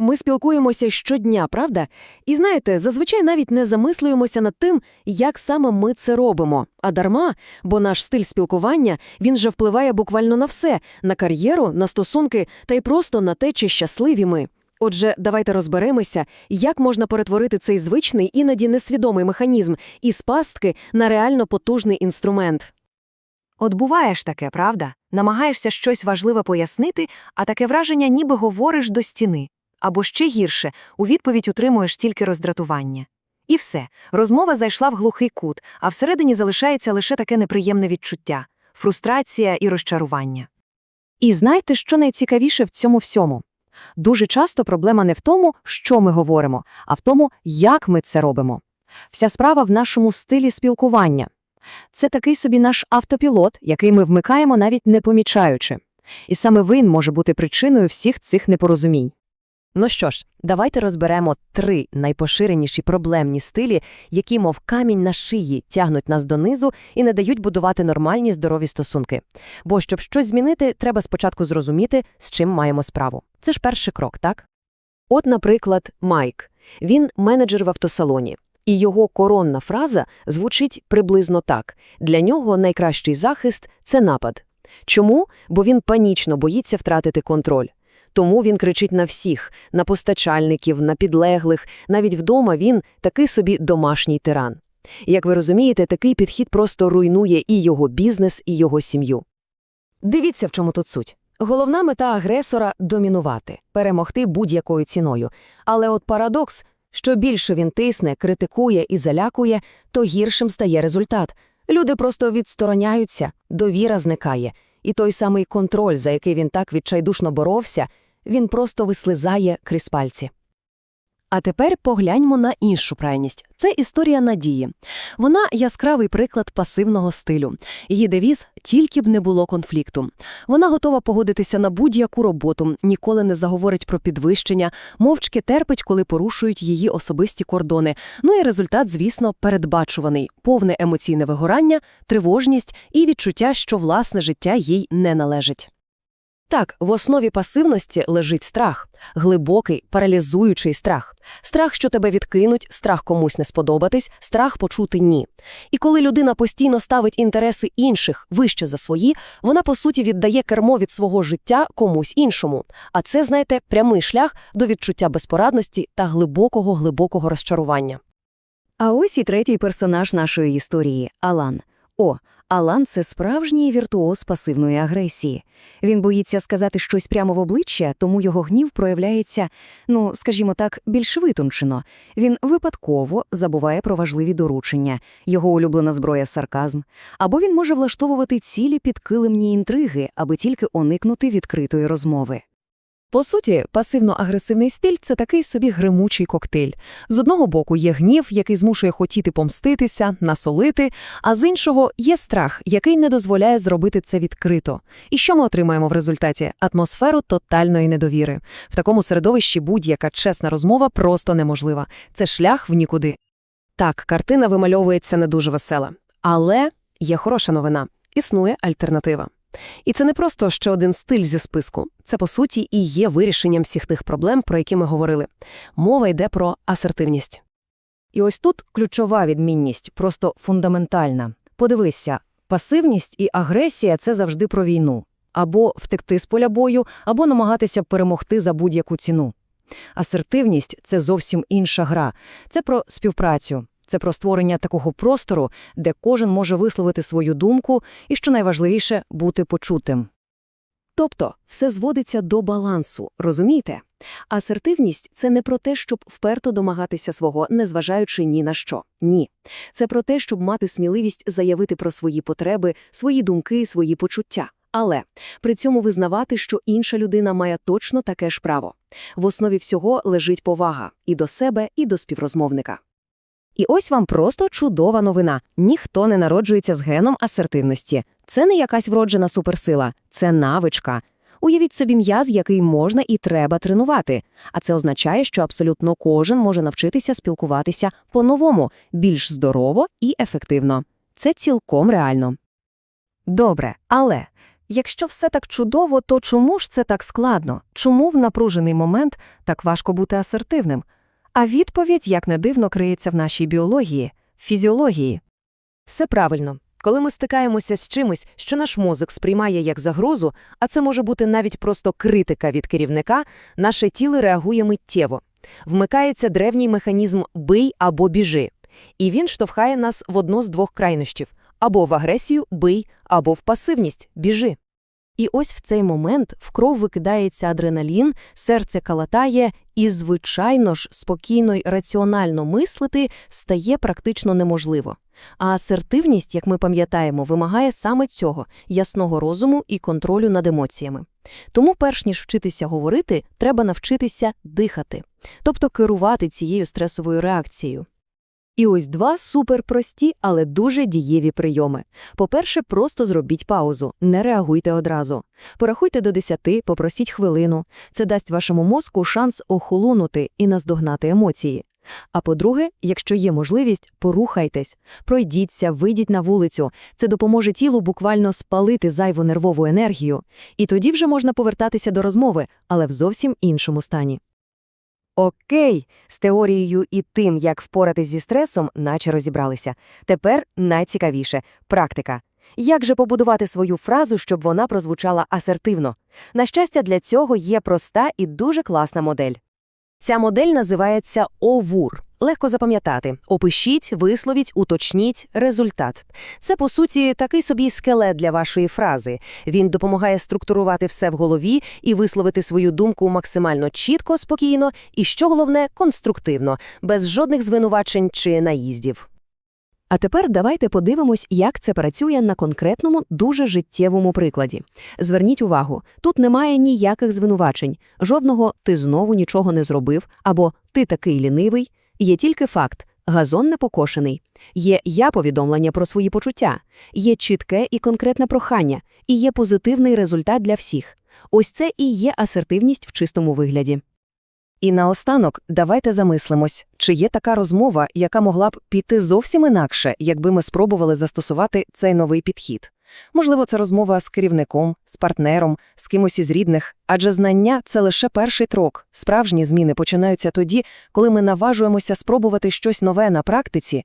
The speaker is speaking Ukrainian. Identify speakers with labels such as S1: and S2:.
S1: Ми спілкуємося щодня, правда? І знаєте, зазвичай навіть не замислюємося над тим, як саме ми це робимо. А дарма, бо наш стиль спілкування він же впливає буквально на все: на кар'єру, на стосунки та й просто на те, чи щасливі ми. Отже, давайте розберемося, як можна перетворити цей звичний, іноді несвідомий механізм із пастки на реально потужний інструмент.
S2: От буває ж таке, правда? Намагаєшся щось важливе пояснити, а таке враження ніби говориш до стіни. Або ще гірше, у відповідь утримуєш тільки роздратування. І все, розмова зайшла в глухий кут, а всередині залишається лише таке неприємне відчуття – фрустрація і розчарування. І знаєте, що найцікавіше в цьому всьому? Дуже часто проблема не в тому, що ми говоримо, а в тому, як ми це робимо. Вся справа в нашому стилі спілкування. Це такий собі наш автопілот, який ми вмикаємо навіть не помічаючи. І саме він може бути причиною всіх цих непорозумінь.
S1: Ну що ж, давайте розберемо три найпоширеніші проблемні стилі, які, мов камінь на шиї, тягнуть нас донизу і не дають будувати нормальні здорові стосунки. Бо щоб щось змінити, треба спочатку зрозуміти, з чим маємо справу. Це ж перший крок, так? От, наприклад, Майк. Він менеджер в автосалоні. І його коронна фраза звучить приблизно так: для нього найкращий захист це напад. Чому? Бо він панічно боїться втратити контроль. Тому він кричить на всіх, на постачальників, на підлеглих, навіть вдома він такий собі домашній тиран. Як ви розумієте, такий підхід просто руйнує і його бізнес, і його сім'ю. Дивіться, в чому тут суть. Головна мета агресора домінувати, перемогти будь-якою ціною. Але от парадокс, що більше він тисне, критикує і залякує, то гіршим стає результат. Люди просто відстороняються, довіра зникає, і той самий контроль, за який він так відчайдушно боровся, він просто вислизає крізь пальці. А тепер погляньмо на іншу крайність. Це історія Надії. Вона яскравий приклад пасивного стилю. Її девіз «тільки б не було конфлікту». Вона готова погодитися на будь-яку роботу, ніколи не заговорить про підвищення, мовчки терпить, коли порушують її особисті кордони. Ну і результат, звісно, передбачуваний – повне емоційне вигорання, тривожність і відчуття, що власне життя їй не належить. Так, в основі пасивності лежить страх, глибокий, паралізуючий страх. Страх, що тебе відкинуть, страх комусь не сподобатись, страх почути ні. І коли людина постійно ставить інтереси інших вище за свої, вона по суті віддає кермо від свого життя комусь іншому. А це, знаєте, прямий шлях до відчуття безпорадності та глибокого глибокого розчарування.
S2: А ось і третій персонаж нашої історії – Алан. О, Алан – це справжній віртуоз пасивної агресії. Він боїться сказати щось прямо в обличчя, тому його гнів проявляється, ну, скажімо так, більш витончено. Він випадково забуває про важливі доручення, його улюблена зброя – сарказм. Або він може влаштовувати цілі підкилимні інтриги, аби тільки уникнути відкритої розмови.
S1: По суті, пасивно-агресивний стиль це такий собі гримучий коктейль. З одного боку є гнів, який змушує хотіти помститися, насолити, а з іншого є страх, який не дозволяє зробити це відкрито. І що ми отримаємо в результаті? Атмосферу тотальної недовіри. В такому середовищі будь-яка чесна розмова просто неможлива. Це шлях в нікуди. Так, картина вимальовується не дуже весела. Але є хороша новина. Існує альтернатива. І це не просто ще один стиль зі списку. Це, по суті, і є вирішенням всіх тих проблем, про які ми говорили. Мова йде про асертивність.
S2: І ось тут ключова відмінність, просто фундаментальна. Подивися, пасивність і агресія – це завжди про війну. Або втекти з поля бою, або намагатися перемогти за будь-яку ціну. Асертивність – це зовсім інша гра. Це про співпрацю, це про створення такого простору, де кожен може висловити свою думку і, що найважливіше, бути почутим.
S1: Тобто все зводиться до балансу, розумієте? Асертивність – це не про те, щоб вперто домагатися свого, незважаючи ні на що. Ні. Це про те, щоб мати сміливість заявити про свої потреби, свої думки, свої почуття. Але при цьому визнавати, що інша людина має точно таке ж право. В основі всього лежить повага і до себе, і до співрозмовника. І ось вам просто чудова новина. Ніхто не народжується з геном асертивності. Це не якась вроджена суперсила, це навичка. Уявіть собі м'яз, який можна і треба тренувати. А це означає, що абсолютно кожен може навчитися спілкуватися по-новому, більш здорово і ефективно. Це цілком реально.
S2: Добре, але
S3: Якщо все так чудово, то чому ж це так складно? Чому в напружений момент так важко бути асертивним? А відповідь, як не дивно, криється в нашій біології, фізіології.
S1: Все правильно. Коли ми стикаємося з чимось, що наш мозок сприймає як загрозу, а це може бути навіть просто критика від керівника, наше тіло реагує миттєво. Вмикається древній механізм «бий або біжи». І він штовхає нас в одно з двох крайнощів – або в агресію «бий», або в пасивність «біжи». І ось в цей момент в кров викидається адреналін, серце калатає, і, звичайно ж, спокійно й раціонально мислити стає практично неможливо. А асертивність, як ми пам'ятаємо, вимагає саме цього – ясного розуму і контролю над емоціями. Тому, перш ніж вчитися говорити, треба навчитися дихати, тобто керувати цією стресовою реакцією.
S3: І ось два суперпрості, але дуже дієві прийоми. По-перше, просто зробіть паузу, не реагуйте одразу. Порахуйте до 10, попросіть хвилину. Це дасть вашому мозку шанс охолонути і наздогнати емоції. А по-друге, якщо є можливість, порухайтесь, пройдіться, вийдіть на вулицю. Це допоможе тілу буквально спалити зайву нервову енергію. І тоді вже можна повертатися до розмови, але в зовсім іншому стані.
S1: Окей, з теорією і тим, як впоратись зі стресом, наче розібралися. Тепер найцікавіше – практика. Як же побудувати свою фразу, щоб вона прозвучала асертивно? На щастя, для цього є проста і дуже класна модель. Ця модель називається ОВУР. Легко запам'ятати. Опишіть, висловіть, уточніть результат. Це, по суті, такий собі скелет для вашої фрази. Він допомагає структурувати все в голові і висловити свою думку максимально чітко, спокійно і, що головне, конструктивно, без жодних звинувачень чи наїздів.
S3: А тепер давайте подивимось, як це працює на конкретному, дуже життєвому прикладі. Зверніть увагу, тут немає ніяких звинувачень, жодного «ти знову нічого не зробив» або «ти такий лінивий». Є тільки факт – газон не покошений. Є я-повідомлення про свої почуття, є чітке і конкретне прохання, і є позитивний результат для всіх. Ось це і є асертивність в чистому вигляді.
S1: І наостанок давайте замислимось, чи є така розмова, яка могла б піти зовсім інакше, якби ми спробували застосувати цей новий підхід. Можливо, це розмова з керівником, з партнером, з кимось із рідних, адже знання – це лише перший крок. Справжні зміни починаються тоді, коли ми наважуємося спробувати щось нове на практиці,